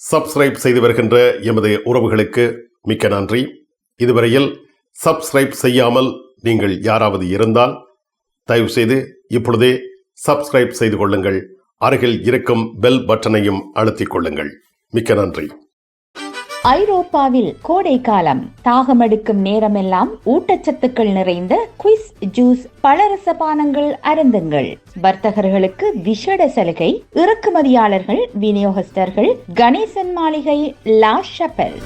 Subscribe செய்து வருகின்ற எமது உறவுகளுக்கு மிக்க நன்றி. இதுவரையில் சப்ஸ்கிரைப் செய்யாமல் நீங்கள் யாராவது இருந்தால் தயவு செய்து இப்பொழுதே சப்ஸ்கிரைப் செய்து கொள்ளுங்கள். அருகில் இருக்கும் பெல் பட்டனையும் அழுத்திக் கொள்ளுங்கள். மிக்க நன்றி. ஐரோப்பாவில் கோடை காலம். தாகமெடுக்கும் நேரமெல்லாம் ஊட்டச்சத்துக்கள் நிறைந்த குவிஸ் ஜூஸ் பலரச பானங்கள் அருந்துங்கள். வர்த்தகர்களுக்கு விஷட சலுகை இறக்குமதியாளர்கள் விநியோகஸ்தர்கள் கணேசன் மாளிகை லா ஷப்பல்.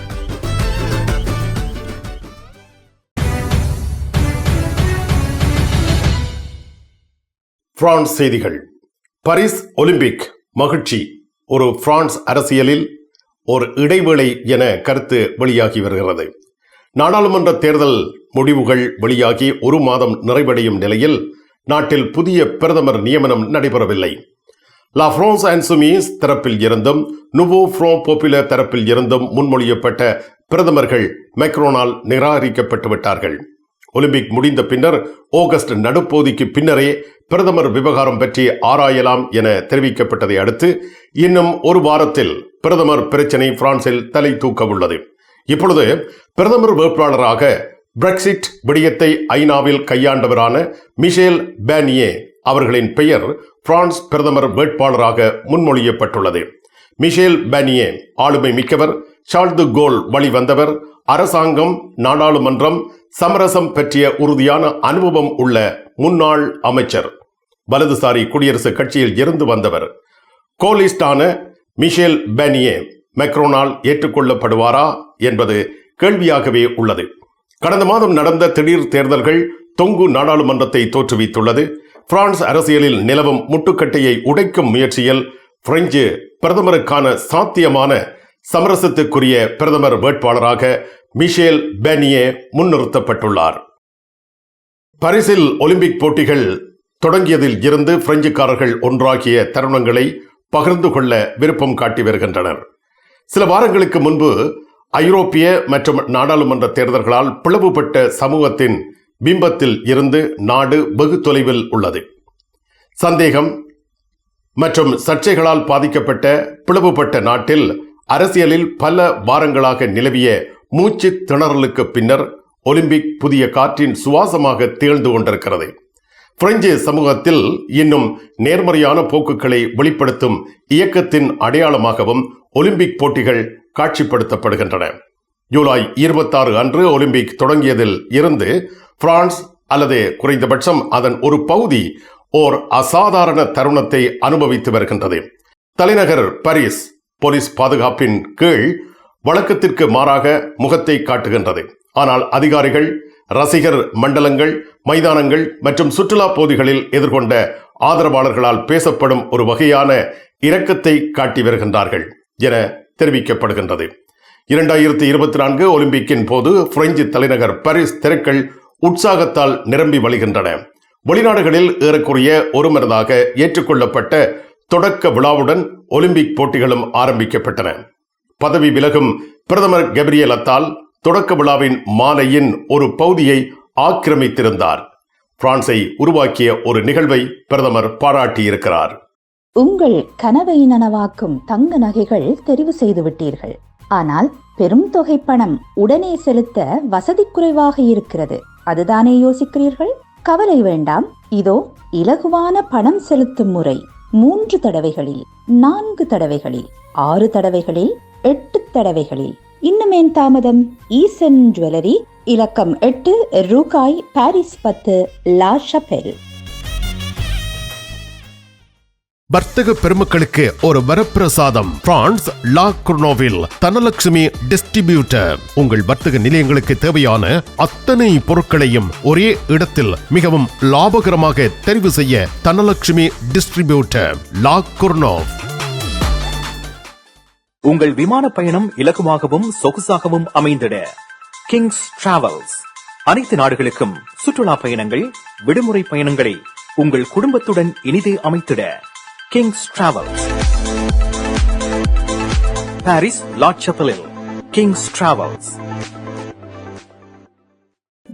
பிரான்ஸ் செய்திகள். பாரிஸ் ஒலிம்பிக் மகிழ்ச்சி. ஒரு பிரான்ஸ் அரசியலில் ஒரு இடைவேளை என கருத்து வெளியாகி வருகிறது. நாடாளுமன்ற தேர்தல் முடிவுகள் வெளியாகி ஒரு மாதம் நிறைவடையும் நிலையில் நாட்டில் புதிய பிரதமர் நியமனம் நடைபெறவில்லை. லா பிரான்ஸ் அண்ட் தரப்பில் இருந்தும் நுவோ ஃப்ரோ போப்புலர் தரப்பில் இருந்தும் முன்மொழியப்பட்ட பிரதமர்கள் மெக்ரோனால் நிராகரிக்கப்பட்டு விட்டார்கள் ஒலிம்பிக் முடிந்த பின்னர் ஆகஸ்ட் நடுப்போதிக்கு பின்னரே பிரதமர் விவகாரம் பற்றி ஆராயலாம் என தெரிவிக்கப்பட்டதை அடுத்து இன்னும் ஒரு வாரத்தில் பிரதமர் பிரச்சினை பிரான்சில் தலை தூக்க உள்ளது. இப்பொழுது பிரதமர் வேட்பாளராக பிரெக்சிட் விடயத்தை ஐநாவில் கையாண்டவரான மிஷேல் பேனியே அவர்களின் பெயர் பிரான்ஸ் பிரதமர் வேட்பாளராக முன்மொழியப்பட்டுள்ளது. மிஷேல் பேனியே ஆளுமை மிக்கவர் சால்து கோல் வழிவந்தவர் அரசாங்கம் நாடாளுமன்றம் சமரசம் பற்றிய உறுதியான அனுபவம் உள்ள முன்னாள் அமைச்சர். வலதுசாரி குடியரசுக் கட்சியில் இருந்து வந்தவர். கோலிஸ்டான மிஷேல் பேனியே மெக்ரோனால் ஏற்றுக்கொள்ளப்படுவாரா? என்பது கேள்வியாகவே உள்ளது. கடந்த மாதம் நடந்த திடீர் தேர்தல்கள் தொங்கு நாடாளுமன்றத்தை தோற்றுவித்துள்ளது. பிரான்ஸ் அரசியலில் நிலவும் முட்டுக்கட்டையை உடைக்கும் முயற்சியில் பிரெஞ்சு பிரதமருக்கான சாத்தியமான சமரசத்துக்குரிய பிரதமர் வேட்பாளராக மிஷேல் பேனியே முன்னிறுத்தப்பட்டுள்ளார். பரிசில் ஒலிம்பிக் போட்டிகள் தொடங்கியதில் இருந்து பிரெஞ்சுக்காரர்கள் ஒன்றாகிய தருணங்களை பகிர்ந்து கொள்ள விருப்பம் காட்டி வருகின்றனர். சில வாரங்களுக்கு முன்பு ஐரோப்பிய மற்றும் நாடாளுமன்ற தேர்தல்களால் பிளவுபட்ட சமூகத்தின் பிம்பத்தில் இருந்து நாடு வெகு தொலைவில் உள்ளது. சந்தேகம் மற்றும் சர்ச்சைகளால் பாதிக்கப்பட்ட பிளவுபட்ட நாட்டில் அரசியலில் பல வாரங்களாக நிலவிய மூச்சு திணறலுக்கு பின்னர் ஒலிம்பிக் புதிய காற்றின் சுவாசமாக திகழ்ந்து கொண்டிருக்கிறது. பிரெஞ்சு சமூகத்தில் இன்னும் நேர்மறையான போக்குகளை வெளிப்படுத்தும் இயக்கத்தின் அடையாளமாகவும் ஒலிம்பிக் போட்டிகள் காட்சிப்படுத்தப்படுகின்றன. ஜூலை இருபத்தாறு அன்று ஒலிம்பிக் தொடங்கியதில் இருந்து பிரான்ஸ் அல்லது குறைந்தபட்சம் அதன் ஒரு பகுதி ஓர் அசாதாரண தருணத்தை அனுபவித்து வருகின்றது. தலைநகர் பாரிஸ் போலீஸ் பாதுகாப்பின் கீழ் வழக்கத்திற்கு மாறாக முகத்தை காட்டுகின்றது. ஆனால் அதிகாரிகள் ரசிகர் மண்டலங்கள் மைதானங்கள் மற்றும் சுற்றுலா பகுதிகளில் எதிர்கொண்ட ஆதரவாளர்களால் பேசப்படும் ஒரு வகையான இரக்கத்தை காட்டி வருகின்றார்கள் என தெரிவிக்கப்படுகின்றது. இரண்டாயிரத்தி இருபத்தி நான்கு ஒலிம்பிக்கின் போது பிரெஞ்சு தலைநகர் பாரிஸ் தெருக்கள் உற்சாகத்தால் நிரம்பி வழிகின்றன. வெளிநாடுகளில் ஏறக்குறைய ஒருமனதாக ஏற்றுக்கொள்ளப்பட்ட தொடக்க விழாவுடன் ஒலிம்பிக் போட்டிகளும் ஆரம்பிக்கப்பட்டன. பதவி விலகும் பிரதமர் கெப்ரியல் அத்தால் தொடக்க விழாவின் மாலையின் ஒரு பகுதியை ஆக்கிரமித்திருந்தார். பிரான்சை உருவாக்கிய ஒரு நிகழ்வை பிரதமர் பாராட்டியிருக்கிறார். உங்கள் கனவை நனவாக்கும் தங்க நகைகள் தெரிவு செய்து விட்டீர்கள். ஆனால் பெரும் தொகை பணம் உடனே செலுத்த வசதி குறைவாக இருக்கிறது. அதுதானே யோசிக்கிறீர்கள்? கவலை வேண்டாம். இதோ இலகுவான பணம் செலுத்தும் முறை. மூன்று தடவைகளில் நான்கு தடவைகளில் ஆறு தடவைகளில் எட்டு தடவைகளில். இன்னுமேன் தாமதம் ஈசன் ஜுவல்லரி இலக்கம் எட்டு ரூகாய் பாரிஸ் பத்து லா ஷபெல் வர்த்தக பெருமக்களுக்கு ஒரு வரப்பிரசாதம். பிரான்ஸ் லா குர்னோவில் தனலட்சுமி டிஸ்ட்ரிபியூட்டர். உங்கள் வர்த்தக நிலையங்களுக்கு தேவையான அத்தனை பொருட்களையும் ஒரே இடத்தில் மிகவும் லாபகரமாக தெரிவு செய்ய தனலட்சுமி டிஸ்ட்ரிபியூட்டர் லா குர்னோவ் உங்கள் விமான பயணம் இலகுவாகவும் சொகுசாகவும் அமைந்திட. கிங்ஸ் டிராவல்ஸ் அனைத்து நாடுகளுக்கும் சுற்றுலா பயணங்கள் விடுமுறை பயணங்களை உங்கள் குடும்பத்துடன் இனிதே அமைத்திட. Kings Travels Paris லாட்சப்பலில் Kings Travels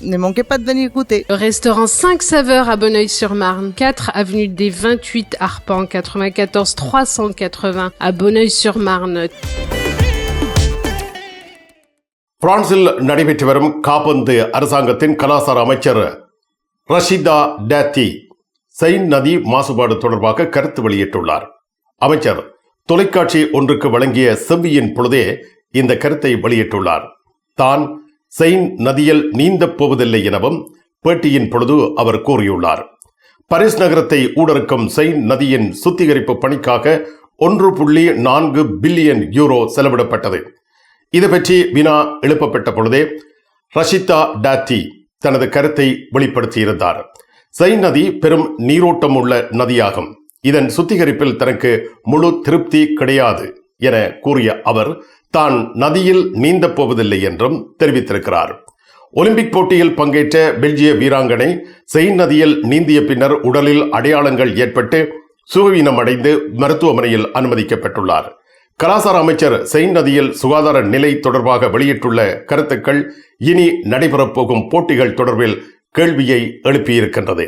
Ne manquez pas de venir goûter. Le restaurant 5 saveurs à Bonneuil-sur-Marne, 4 avenue des 28 Arpents, 94 380 à Bonneuil-sur-Marne. பிரான்சில் நடைபெற்று வரும் காபந்து அரசாங்கத்தின் கலாசார அமைச்சர் ரஷிதா டேத்தி செயின் நதி மாசுபாடு தொடர்பாக கருத்து வெளியிட்டுள்ளார் அமைச்சர் தொலைக்காட்சி ஒன்றுக்கு வழங்கிய செவ்வியின் பொழுதே இந்த கருத்தை வெளியிட்டுள்ளார் தான் செயின் நதியில் நீந்தப் போவதில்லை எனவும் பேட்டியின் பொழுது அவர் கூறியுள்ளார். பரிஸ் நகரத்தை ஊடறுக்கும் செயின் நதியின் சுத்திகரிப்பு பணிக்காக ஒன்று புள்ளி நான்கு பில்லியன் யூரோ செலவிடப்பட்டது. இது பற்றி வினா எழுப்பப்பட்ட பொழுதே ரஷிதா டாத்தி தனது கருத்தை வெளிப்படுத்தியிருந்தார். செயின் நதி பெரும் நீரோட்டம் உள்ள நதியாகும். இதன் சுத்திகரிப்பில் தனக்கு முழு திருப்தி கிடையாது என கூறிய அவர் தான் நதியில் நீந்தப் போவதில்லை என்றும் தெரிவித்திருக்கிறார். ஒலிம்பிக் போட்டியில் பங்கேற்ற பெல்ஜிய வீராங்கனை செயின் நதியில் நீந்திய பின்னர் உடலில் அடையாளங்கள் ஏற்பட்டு சுகவீனம் அடைந்து மருத்துவமனையில் அனுமதிக்கப்பட்டுள்ளார். கலாசார அமைச்சர் செயின் நதியில் சுகாதார நிலை தொடர்பாக வெளியிட்டுள்ள கருத்துக்கள் இனி நடைபெறப்போகும் போட்டிகள் தொடர்பில் கேள்வியை எழுப்பியிருக்கின்றது.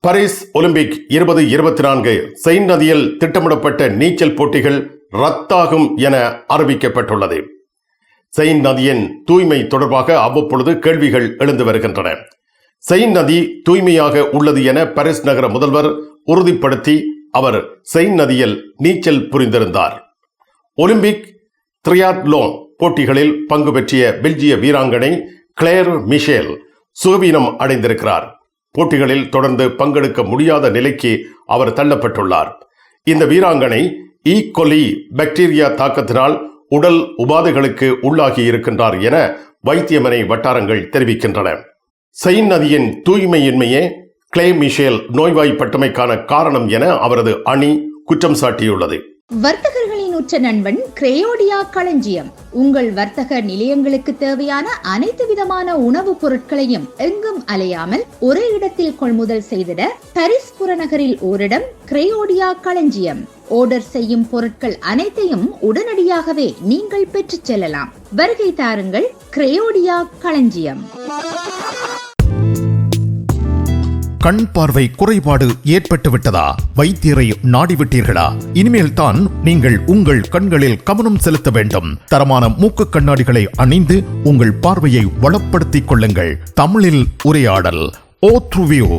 பாரிஸ் ஒலிம்பிக் இருபது இருபத்தி நான்கு செயின் நதியில் திட்டமிடப்பட்ட நீச்சல் போட்டிகள் ரத்தாகும் என அறிவிக்கப்பட்டுள்ளது. செயின் நதியின் தூய்மை தொடர்பாக அவ்வப்பொழுது கேள்விகள் எழுந்து வருகின்றன. செயின் நதி தூய்மையாக உள்ளது என பாரிஸ் நகர முதல்வர் உறுதிப்படுத்தி அவர் செயின் நதியில் நீச்சல் புரிந்திருந்தார். ஒலிம்பிக் த்ரியாட்லோன் போட்டிகளில் பங்கு பெற்றிய பெல்ஜிய வீராங்கனை கிளேர் மிஷேல் சுகவீனம் அடைந்திருக்கிறார். போட்டிகளில் தொடர்ந்து பங்கெடுக்க முடியாத நிலைக்கு அவர் தள்ளப்பட்டுள்ளார். இந்த வீராங்கனை E. ஈக்கொலி பாக்டீரியா தாக்கத்தினால் உடல் உபாதைகளுக்கு உள்ளாகி இருக்கின்றார் என வைத்தியமனை வட்டாரங்கள் தெரிவிக்கின்றன. செயின் நதியின் தூய்மையின்மையே கிளே மிஷேல் நோய்வாய்ப்பட்டமைக்கான காரணம் என அவரது அணி குற்றம் சாட்டியுள்ளது. வர்த்தகர்களின் உற்ற நண்பன் கிரேயோடியா களஞ்சியம் உங்கள் வர்த்தக நிலையங்களுக்கு தேவையான அனைத்து விதமான உணவுப் பொருட்களையும் எங்கும் அலையாமல் ஒரே இடத்தில் கொள்முதல் செய்திட பரிஸ் புறநகரில் ஓரிடம் கிரேயோடியா களஞ்சியம். ஆர்டர் செய்யும் பொருட்கள் அனைத்தையும் உடனடியாகவே நீங்கள் பெற்றுச் செல்லலாம். வருகை தாருங்கள் கிரேயோடியா களஞ்சியம். கண் பார்வை குறைபாடு ஏற்பட்டு விட்டதா? வைத்தியரை நாடிவிட்டீர்களா இனிமேல் தான் நீங்கள் உங்கள் கண்களில் கவனம் செலுத்த வேண்டும். தரமான மூக்கு கண்ணாடிகளை அணிந்து உங்கள் பார்வையை வளப்படுத்திக் கொள்ளுங்கள். தமிழில் உரையாடல் ஓ த்ருவியோ!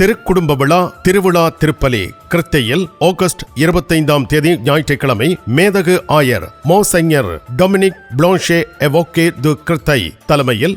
திருக்குடும்ப விழா திருவிழா திருப்பலி கிருத்தையில் ஆகஸ்ட் இருபத்தைந்தாம் தேதி ஞாயிற்றுக்கிழமை மேதகு ஆயர் மோசைஞர் டொமினிக் பிளான்ஷே எவோகே து கிருத்தை தலைமையில்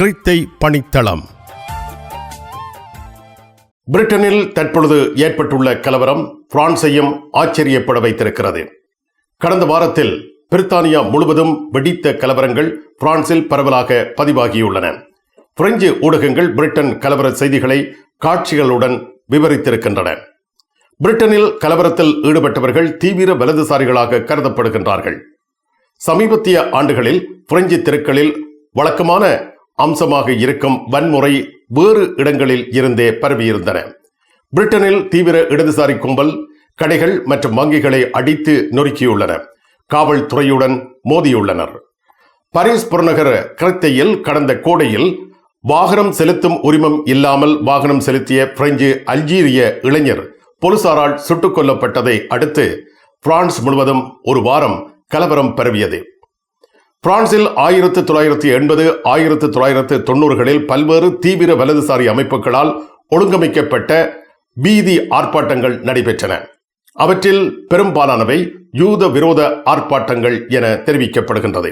கிறித்தை பணித்தளம். பிரிட்டனில் தற்பொழுது ஏற்பட்டுள்ள கலவரம் பிரான்சையும் ஆச்சரியப்பட வைத்திருக்கிறது. கடந்த வாரத்தில் பிரித்தானியா முழுவதும் வெடித்த கலவரங்கள் பிரான்சில் பரவலாக பதிவாகியுள்ளன. பிரெஞ்சு ஊடகங்கள் பிரிட்டன் கலவர செய்திகளை காட்சிகளுடன் விவரித்திருக்கின்றன. பிரிட்டனில் கலவரத்தில் ஈடுபட்டவர்கள் தீவிர வலதுசாரிகளாக கருதப்படுகின்றார்கள். சமீபத்திய ஆண்டுகளில் பிரெஞ்சு தெருக்களில் வழக்கமான அம்சமாக இருக்கும் வன்முறை வேறு இடங்களில் இருந்தே பரவியிருந்தன. பிரிட்டனில் தீவிர இடதுசாரி கும்பல் கடைகள் மற்றும் வங்கிகளை அடித்து நொறுக்கியுள்ளன. காவல்துறையுடன் மோதியுள்ளனர். பாரிஸ் புறநகர கிரத்தையில் கடந்த கோடையில் வாகனம் செலுத்தும் உரிமம் இல்லாமல் வாகனம் செலுத்திய பிரெஞ்சு அல்ஜீரிய இளைஞர் போலீசாரால் சுட்டுக் கொல்லப்பட்டதை அடுத்து பிரான்ஸ் முழுவதும் ஒரு வாரம் கலவரம் பரவியது. பிரான்சில் ஆயிரத்து தொள்ளாயிரத்தி எண்பது ஆயிரத்து தொள்ளாயிரத்து தொண்ணூறுகளில் பல்வேறு தீவிர வலதுசாரி அமைப்புகளால் ஒழுங்கமைக்கப்பட்ட பீதி ஆர்ப்பாட்டங்கள் நடைபெற்றன. அவற்றில் பெரும்பாலானவை யூத விரோத ஆர்ப்பாட்டங்கள் என தெரிவிக்கப்படுகின்றது.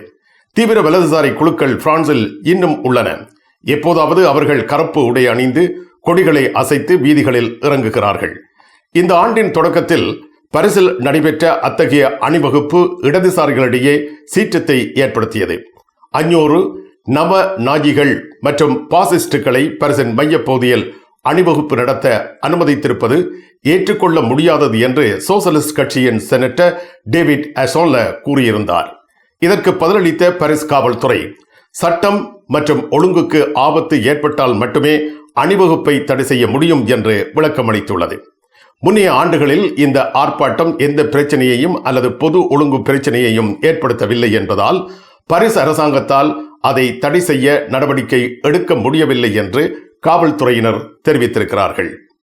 தீவிர வலதுசாரி குழுக்கள் பிரான்சில் இன்னும் உள்ளன. எப்போதாவது அவர்கள் கருப்பு உடை அணிந்து கொடிகளை அசைத்து வீதிகளில் இறங்குகிறார்கள். இந்த ஆண்டின் தொடக்கத்தில் பரிசில் நடைபெற்ற அத்தகைய அணிவகுப்பு இடதுசாரிகளிடையே சீற்றத்தை ஏற்படுத்தியது. அஞ்சூறு நவ நாஜிகள் மற்றும் பாசிஸ்டுகளை பரிசின் மையப்பகுதியில் அணிவகுப்பு நடத்த அனுமதித்திருப்பது ஏற்றுக்கொள்ள முடியாதது என்று சோசலிஸ்ட் கட்சியின் செனட்டர் டேவிட் அசோல கூறியிருந்தார். இதற்கு பதிலளித்த பரிஸ் காவல்துறை சட்டம் மற்றும் ஒழுங்குக்கு ஆபத்து ஏற்பட்டால் மட்டுமே அணிவகுப்பை தடை செய்ய முடியும் என்று விளக்கமளித்துள்ளது. முன்னைய ஆண்டுகளில் இந்த ஆர்ப்பாட்டம் எந்த பிரச்சனையையும் அல்லது பொது ஒழுங்கு பிரச்சனையையும் ஏற்படுத்தவில்லை என்பதால் பரிசு அரசாங்கத்தால் அதை தடை செய்ய நடவடிக்கை எடுக்க முடியவில்லை என்று காவல்துறையினர் தெரிவித்திருக்கிறார்கள்.